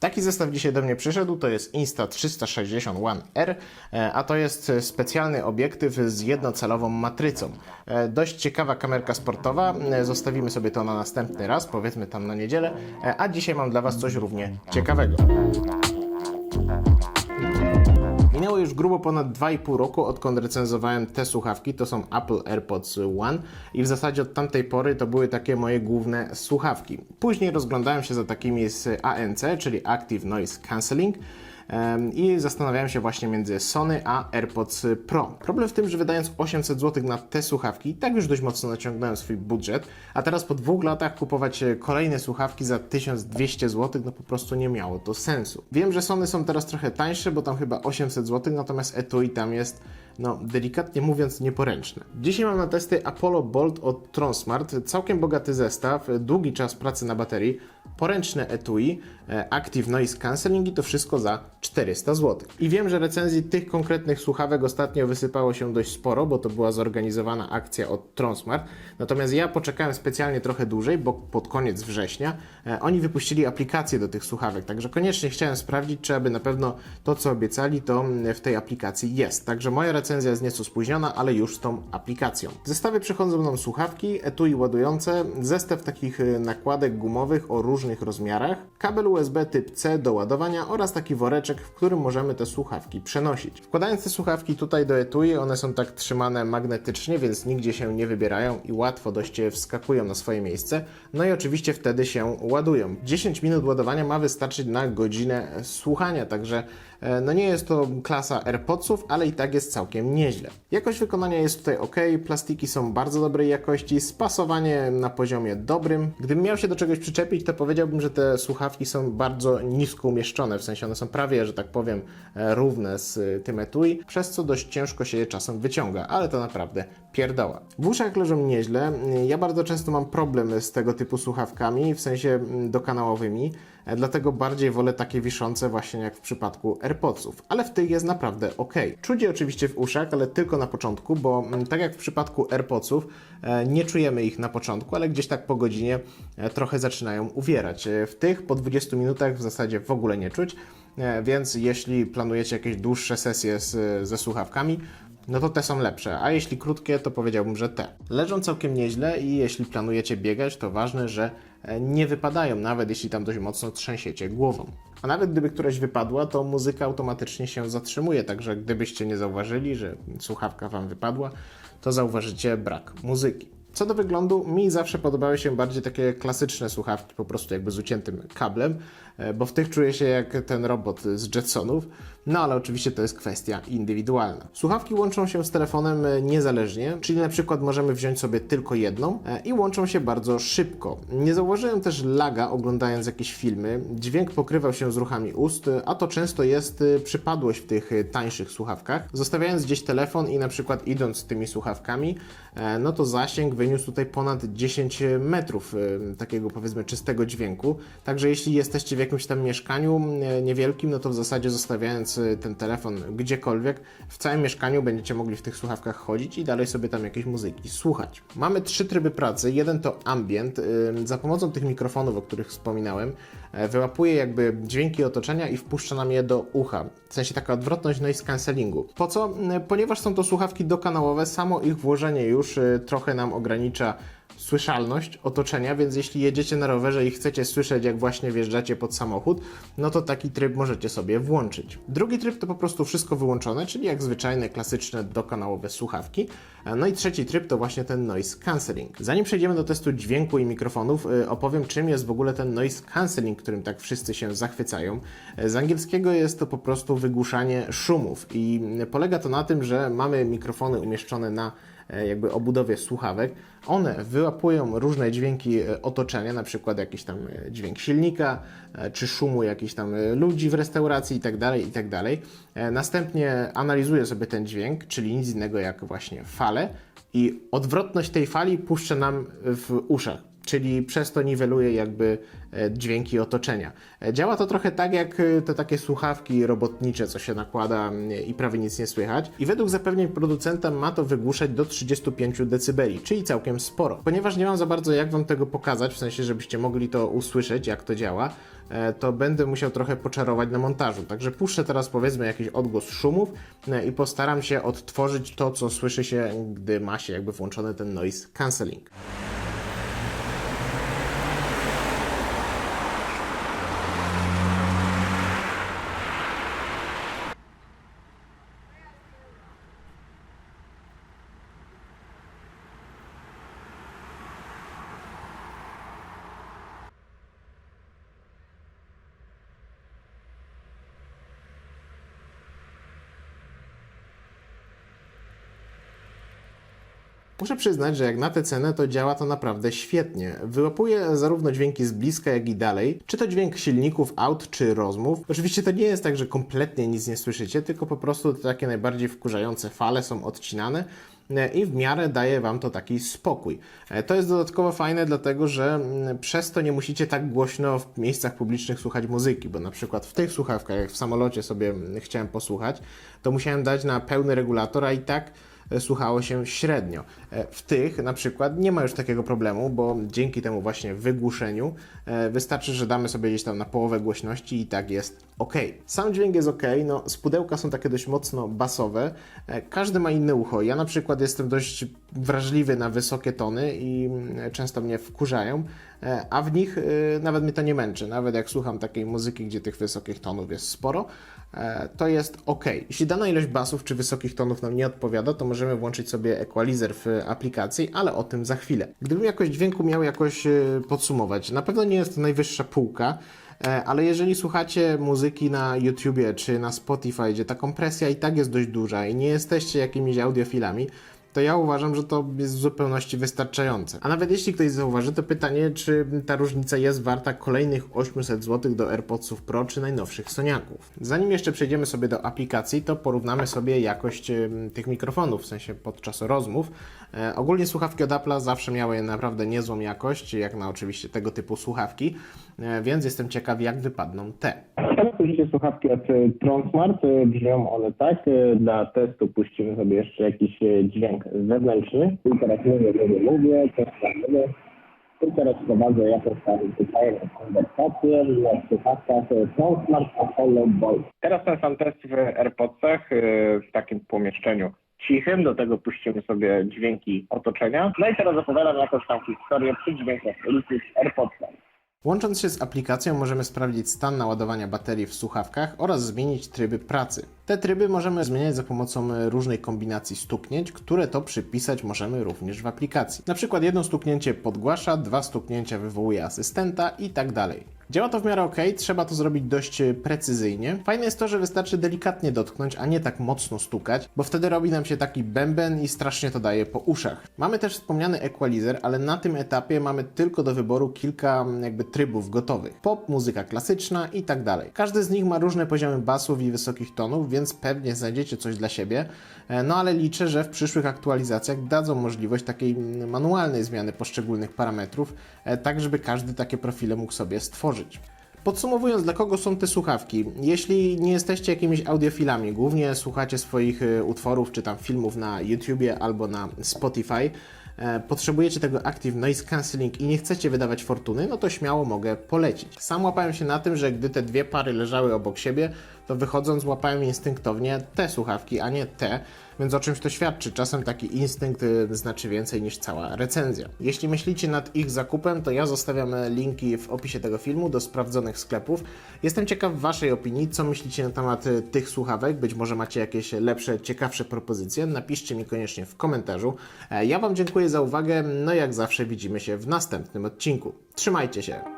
Taki zestaw dzisiaj do mnie przyszedł, to jest Insta360 One R, e, a to jest specjalny obiektyw z jednocelową matrycą. E, Dość ciekawa kamerka sportowa, e, zostawimy sobie to na następny raz, powiedzmy tam na niedzielę, a dzisiaj mam dla Was coś równie ciekawego. Już grubo ponad 2,5 roku, odkąd recenzowałem te słuchawki. To są Apple AirPods One i w zasadzie od tamtej pory to były takie moje główne słuchawki. Później rozglądałem się za takimi z ANC, czyli Active Noise Cancelling. I zastanawiałem się właśnie między Sony a AirPods Pro. Problem w tym, że wydając 800 zł na te słuchawki, tak już dość mocno naciągnąłem swój budżet, a teraz po dwóch latach kupować e, kolejne słuchawki za 1200 zł, no po prostu nie miało to sensu. Wiem, że Sony są teraz trochę tańsze, bo tam chyba 800 zł, natomiast etui tam jest, no delikatnie mówiąc, nieporęczne. Dzisiaj mam na testy Apollo Bolt od Tronsmart, całkiem bogaty zestaw, długi czas pracy na baterii, poręczne etui, Active Noise Cancelling i to wszystko za 400 zł. I wiem, że recenzji tych konkretnych słuchawek ostatnio wysypało się dość sporo, bo to była zorganizowana akcja od Tronsmart. Natomiast ja poczekałem specjalnie trochę dłużej, bo pod koniec września e, oni wypuścili aplikację do tych słuchawek, także koniecznie chciałem sprawdzić, czy aby na pewno to, co obiecali, to mm, w tej aplikacji jest. Także moja recenzja jest nieco spóźniona, ale już z tą aplikacją. W zestawie przychodzą nam słuchawki, etui ładujące, zestaw takich y, nakładek gumowych o różnych rozmiarach, kabel USB typ C do ładowania oraz taki woreczek, w którym możemy te słuchawki przenosić. Wkładając te słuchawki tutaj do etui, one są tak trzymane magnetycznie, więc nigdzie się nie wybierają i łatwo dość wskakują na swoje miejsce. No i oczywiście wtedy się ładują. 10 minut ładowania ma wystarczyć na godzinę słuchania, także no nie jest to klasa AirPodsów, ale i tak jest całkiem nieźle. Jakość wykonania jest tutaj ok, plastiki są bardzo dobrej jakości, spasowanie na poziomie dobrym. Gdybym miał się do czegoś przyczepić, to powiedziałbym, że te słuchawki są bardzo nisko umieszczone, w sensie one są prawie, że tak powiem, e, równe z e, tym etui, przez co dość ciężko się je czasem wyciąga, ale to naprawdę pierdoła. W uszach leżą nieźle. Ja bardzo często mam problem z tego typu słuchawkami, w sensie mm, dokanałowymi, e, dlatego bardziej wolę takie wiszące właśnie jak w przypadku AirPodsów, ale w tych jest naprawdę ok. Czuć je oczywiście w uszach, ale tylko na początku, bo mm, tak jak w przypadku AirPodsów e, nie czujemy ich na początku, ale gdzieś tak po godzinie e, trochę zaczynają uwierać. E, W tych po 20 minutach w zasadzie w ogóle nie czuć, e, więc jeśli planujecie jakieś dłuższe sesje z, ze słuchawkami, no to te są lepsze, a jeśli krótkie, to powiedziałbym, że te. Leżą całkiem nieźle i jeśli planujecie biegać, to ważne, że e, nie wypadają, nawet jeśli tam dość mocno trzęsiecie głową. A nawet gdyby któraś wypadła, to muzyka automatycznie się zatrzymuje, także gdybyście nie zauważyli, że słuchawka Wam wypadła, to zauważycie brak muzyki. Co do wyglądu, mi zawsze podobały się bardziej takie klasyczne słuchawki, po prostu jakby z uciętym kablem, e, bo w tych czuję się jak ten robot z Jetsonów, no ale oczywiście to jest kwestia indywidualna. Słuchawki łączą się z telefonem e, niezależnie, czyli na przykład możemy wziąć sobie tylko jedną e, i łączą się bardzo szybko. Nie zauważyłem też laga oglądając jakieś filmy, dźwięk pokrywał się z ruchami ust, a to często jest przypadłość w tych tańszych słuchawkach. Zostawiając gdzieś telefon i na przykład idąc tymi słuchawkami, no to zasięg wyniósł tutaj ponad 10 metrów e, takiego powiedzmy czystego dźwięku. Także jeśli jesteście w jakimś tam mieszkaniu e, niewielkim, no to w zasadzie zostawiając e, ten telefon gdziekolwiek, w całym mieszkaniu będziecie mogli w tych słuchawkach chodzić i dalej sobie tam jakiejś muzyki słuchać. Mamy trzy tryby pracy. Jeden to ambient. E, Za pomocą tych mikrofonów, o których wspominałem, e, wyłapuje jakby dźwięki otoczenia i wpuszcza nam je do ucha. W sensie taka odwrotność noise cancellingu. Po co? E, Ponieważ są to słuchawki dokanałowe, samo ich włożenie już e, trochę nam ogranicza słyszalność otoczenia, więc jeśli jedziecie na rowerze i chcecie słyszeć, jak właśnie wjeżdżacie pod samochód, no to taki tryb możecie sobie włączyć. Drugi tryb to po prostu wszystko wyłączone, czyli jak zwyczajne, klasyczne, dokanałowe słuchawki. No i trzeci tryb to właśnie ten noise cancelling. Zanim przejdziemy do testu dźwięku i mikrofonów, y, opowiem czym jest w ogóle ten noise cancelling, którym tak wszyscy się zachwycają. Y, Z angielskiego jest to po prostu wygłuszanie szumów i polega to na tym, że mamy mikrofony umieszczone na jakby obudowie słuchawek. One wyłapują różne dźwięki e, otoczenia, na przykład jakiś tam e, dźwięk silnika, e, czy szumu jakichś tam e, ludzi w restauracji itd., itd. E, Następnie analizuje sobie ten dźwięk, czyli nic innego jak właśnie falę i odwrotność tej fali puszcza nam w uszach. Czyli przez to niweluje jakby e, dźwięki otoczenia. E, Działa to trochę tak jak e, te takie słuchawki robotnicze, co się nakłada mm, i prawie nic nie słychać. I według zapewnień producenta ma to wygłuszać do 35 dB, czyli całkiem sporo. Ponieważ nie mam za bardzo jak wam tego pokazać, w sensie żebyście mogli to usłyszeć, jak to działa, to będę musiał trochę poczarować na montażu. Także puszczę teraz powiedzmy jakiś odgłos szumów i postaram się odtworzyć to, co słyszy się, gdy ma się jakby włączony ten noise cancelling. Muszę przyznać, że jak na tę cenę, to działa to naprawdę świetnie. Wyłapuje zarówno dźwięki z bliska, jak i dalej, czy to dźwięk silników aut, czy rozmów. Oczywiście to nie jest tak, że kompletnie nic nie słyszycie, tylko po prostu takie najbardziej wkurzające fale są odcinane e, i w miarę daje Wam to taki spokój. E, To jest dodatkowo fajne, dlatego że mm, przez to nie musicie tak głośno w miejscach publicznych słuchać muzyki, bo na przykład w tych słuchawkach, jak w samolocie sobie mm, chciałem posłuchać, to musiałem dać na pełny regulator, a i tak słuchało się średnio. E, W tych na przykład nie ma już takiego problemu, bo dzięki temu właśnie wygłuszeniu e, wystarczy, że damy sobie gdzieś tam na połowę głośności i tak jest ok. Sam dźwięk jest ok, no z pudełka są takie dość mocno basowe. E, Każdy ma inne ucho. Ja na przykład jestem dość wrażliwy na wysokie tony i często mnie wkurzają, e, a w nich e, nawet mnie to nie męczy. Nawet jak słucham takiej muzyki, gdzie tych wysokich tonów jest sporo, e, to jest ok. Jeśli dana ilość basów czy wysokich tonów nam nie odpowiada, to możemy włączyć sobie equalizer w aplikacji, ale o tym za chwilę. Gdybym jakość dźwięku miał jakoś e, podsumować, na pewno nie jest to najwyższa półka, e, ale jeżeli słuchacie muzyki na YouTubie czy na Spotify, gdzie ta kompresja i tak jest dość duża i nie jesteście jakimiś audiofilami, to ja uważam, że to jest w zupełności wystarczające. A nawet jeśli ktoś zauważy, to pytanie, czy ta różnica jest warta kolejnych 800 zł do AirPodsów Pro czy najnowszych Soniaków. Zanim jeszcze przejdziemy sobie do aplikacji, to porównamy sobie jakość tych mikrofonów, w sensie podczas rozmów. E, ogólnie słuchawki od Apple'a zawsze miały naprawdę niezłą jakość, jak na oczywiście tego typu słuchawki, więc jestem ciekaw, jak wypadną te. Teraz użycie słuchawki od y, TronSmart. y, Brzmią one tak. Dla testu puścimy sobie jeszcze jakiś dźwięk zewnętrzny. I teraz mówię, mówię, mówię, też tam mówię. I teraz prowadzę jakąś tam tutaj konwersację na słuchawkach TronSmart Apollo Boy. Teraz ten sam test w AirPodsach w takim pomieszczeniu cichym. Do tego puścimy sobie dźwięki otoczenia. No i teraz opowiadam jakąś tam historię przy dźwiękach ulicy z AirPodsach. Łącząc się z aplikacją możemy sprawdzić stan naładowania baterii w słuchawkach oraz zmienić tryby pracy. Te tryby możemy zmieniać za pomocą różnej kombinacji stuknięć, które to przypisać możemy również w aplikacji. Na przykład jedno stuknięcie podgłasza, dwa stuknięcia wywołuje asystenta i tak dalej. Działa to w miarę ok, trzeba to zrobić dość e, precyzyjnie. Fajne jest to, że wystarczy delikatnie dotknąć, a nie tak mocno stukać, bo wtedy robi nam się taki bęben i strasznie to daje po uszach. Mamy też wspomniany equalizer, ale na tym etapie mamy tylko do wyboru kilka mm, jakby trybów gotowych. Pop, muzyka klasyczna i tak dalej. Każdy z nich ma różne poziomy basów i wysokich tonów, więc pewnie znajdziecie coś dla siebie. E, No ale liczę, że w przyszłych aktualizacjach dadzą możliwość takiej mm, manualnej zmiany poszczególnych parametrów, e, tak żeby każdy takie profile mógł sobie stworzyć. Podsumowując, dla kogo są te słuchawki? Jeśli nie jesteście jakimiś audiofilami, głównie słuchacie swoich e, utworów czy tam filmów na YouTubie albo na Spotify, e, potrzebujecie tego Active Noise Cancelling i nie chcecie wydawać fortuny, no to śmiało mogę polecić. Sam łapałem się na tym, że gdy te dwie pary leżały obok siebie, to wychodząc łapałem instynktownie te słuchawki, a nie te, więc o czymś to świadczy. Czasem taki instynkt y, znaczy więcej niż cała recenzja. Jeśli myślicie nad ich zakupem, to ja zostawiam e, linki w opisie tego filmu do sprawdzonych sklepów. Jestem ciekaw Waszej opinii, co myślicie na temat y, tych słuchawek. Być może macie jakieś lepsze, ciekawsze propozycje. Napiszcie mi koniecznie w komentarzu. E, Ja Wam dziękuję za uwagę, no jak zawsze widzimy się w następnym odcinku. Trzymajcie się!